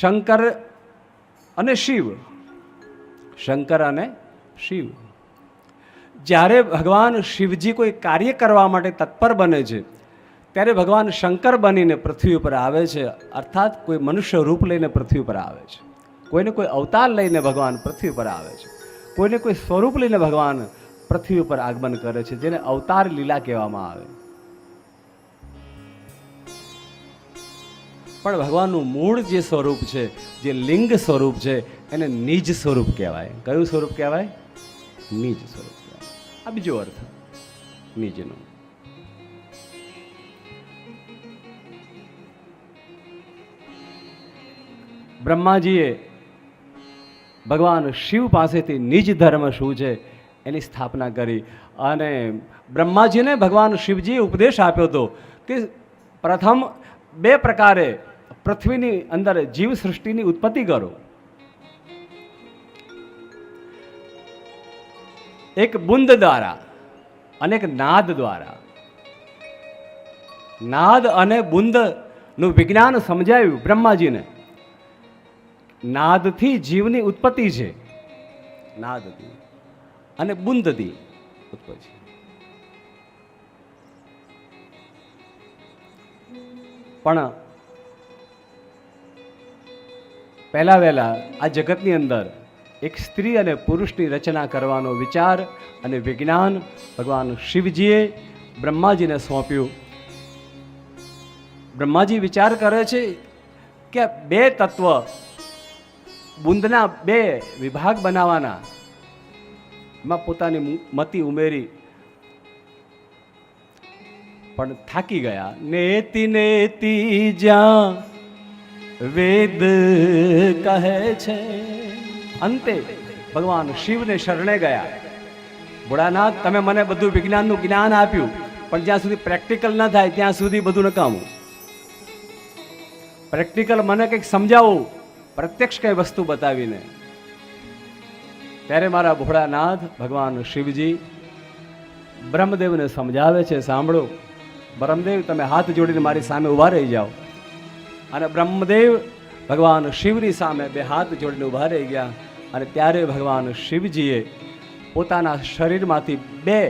શંકર અને શિવ. શંકર અને શિવ. જ્યારે ભગવાન શિવજી કોઈ કાર્ય કરવા માટે તત્પર બને છે, ત્યારે ભગવાન શંકર બનીને પૃથ્વી ઉપર આવે છે, અર્થાત કોઈ મનુષ્ય રૂપ લઈને પૃથ્વી ઉપર આવે છે. કોઈને કોઈ અવતાર લઈને ભગવાન પૃથ્વી ઉપર આવે છે. કોઈને કોઈ સ્વરૂપ લઈને ભગવાન પૃથ્વી ઉપર આગમન કરે છે, જેને અવતાર લીલા કહેવામાં આવે. પણ ભગવાનનું મૂળ જે સ્વરૂપ છે, જે લિંગ સ્વરૂપ છે, એને નિજ સ્વરૂપ કહેવાય. કયું સ્વરૂપ કહેવાય? નિજ સ્વરૂપ કહેવાય. આ બીજો અર્થ. નિજનો. બ્રહ્માજીએ ભગવાન શિવ પાસેથી નિજ ધર્મ શું છે એની સ્થાપના કરી. અને બ્રહ્માજીને ભગવાન શિવજીએ ઉપદેશ આપ્યો હતો. કે પ્રથમ બે પ્રકારે પૃથ્વીની અંદર જીવ સૃષ્ટિની ઉત્પત્તિ કરો. એક બુંદ દ્વારા અને એક નાદ દ્વારા. નાદ અને બુંદનું વિજ્ઞાન સમજાયું બ્રહ્માજીને. નાદથી જીવની ઉત્પત્તિ છે. નાદથી અને બુંદથી ઉત્પત્તિ. પણ પહેલા વહેલા આ જગતની અંદર એક સ્ત્રી અને પુરુષની રચના કરવાનો વિચાર અને વિજ્ઞાન ભગવાન શિવજીએ બ્રહ્માજીને સોંપ્યું. બ્રહ્માજી વિચાર કરે છે કે બે તત્વ બુંદના બે વિભાગ બનાવવાના. એમાં પોતાની મતિ ઉમેરી પણ થાકી ગયા. નેતી નેતી જ્યાં વેદ કહે છે. અંતે ભગવાન શિવને શરણે ગયા. ભોળાનાથ, તમે મને બધું વિજ્ઞાનનું જ્ઞાન આપ્યું, પણ જ્યાં સુધી પ્રેક્ટિકલ ન થાય, ત્યાં સુધી બધું નકામું. પ્રેક્ટિકલ મને કંઈક સમજાવો, પ્રત્યક્ષ કઈ વસ્તુ બતાવીને. ત્યારે મારા ભોળાનાથ, ભગવાન શિવજી બ્રહ્મદેવને સમજાવે છે, સાંભળો, બ્રહ્મદેવ, તમે હાથ જોડીને મારી સામે ઊભા રહી જાઓ. અને બ્રહ્મદેવ ભગવાન શિવની સામે બે હાથ જોડીને ઊભા રહી ગયા. અને ત્યારે ભગવાન શિવજીએ પોતાના શરીરમાંથી બે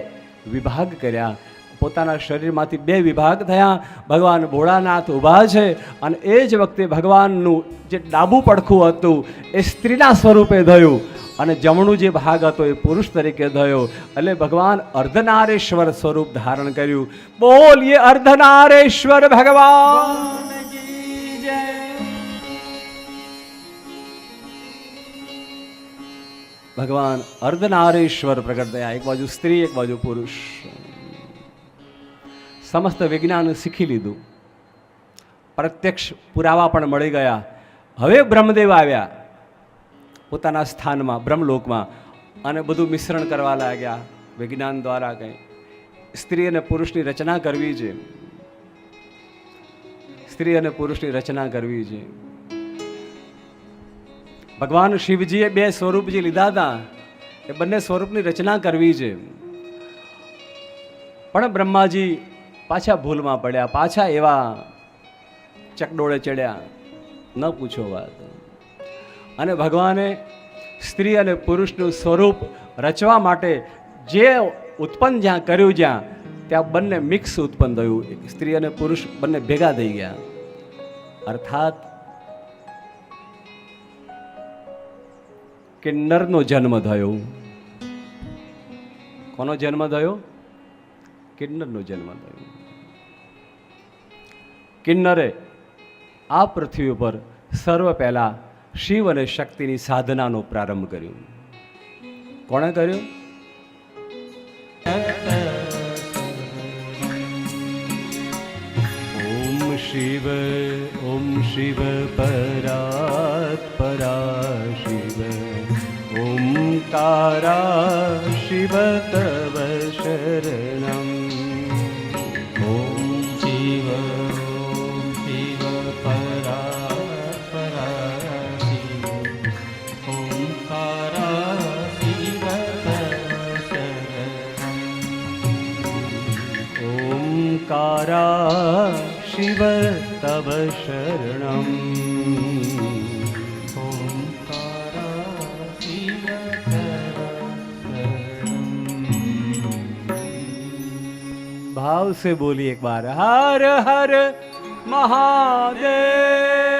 વિભાગ કર્યા. પોતાના શરીરમાંથી બે વિભાગ થયા. ભગવાન ભોળાનાથ ઊભા છે અને એ જ વખતે ભગવાનનું જે ડાબું પડખું હતું, એ સ્ત્રીના સ્વરૂપે થયું. અને જમણું જે ભાગ હતો, એ પુરુષ તરીકે થયો. એટલે ભગવાન અર્ધનારેશ્વર સ્વરૂપ ધારણ કર્યું. બોલ એ અર્ધનારેશ્વર ભગવાન! ભગવાન અર્ધનારેશ્વર પ્રગટ થયા. એક બાજુ સ્ત્રી, એક બાજુ પુરુષ. સમસ્ત વિજ્ઞાન શીખી લીધું. પ્રત્યક્ષ પુરાવા પણ મળી ગયા. હવે બ્રહ્મદેવ આવ્યા. પોતાના સ્થાનમાં, બ્રહ્મલોકમાં અને બધું મિશ્રણ કરવા લાગ્યા. વિજ્ઞાન દ્વારા કંઈ. સ્ત્રી અને પુરુષની રચના કરવી છે. સ્ત્રી અને પુરુષની રચના કરવી છે. ભગવાન શિવજીએ બે સ્વરૂપ જે લીધા હતા, એ બંને સ્વરૂપની રચના કરવી છે. પણ બ્રહ્માજી પાછા ભૂલમાં પડ્યા, પાછા એવા ચકડોળે ચડ્યા. ન પૂછો વાત. અને ભગવાને સ્ત્રી અને પુરુષનું સ્વરૂપ રચવા માટે જે ઉત્પન્ન જ્યાં કર્યું જ્યાં, ત્યાં બંને મિક્સ ઉત્પન્ન થયું. સ્ત્રી અને પુરુષ બંને ભેગા થઈ ગયા. અર્થાત કિન્નરનો જન્મ થયો? કોનો જન્મ થયો? કિન્નરનો જન્મ થયો? કિન્નરે આ પૃથ્વી ઉપર સર્વ પહેલા શિવ અને શક્તિની સાધનાનો પ્રારંભ કર્યો. કોણે કર્યો? ઓમ શિવ ઓમ શિવ પરાત સારા શિવ તવ શરણમ ઓમ શિવ ઓમ શિવ પરા પરા શિવ ઓમ સારા શિવ તવ ઓમ भाव से बोलिए एक बार हर हर महादेव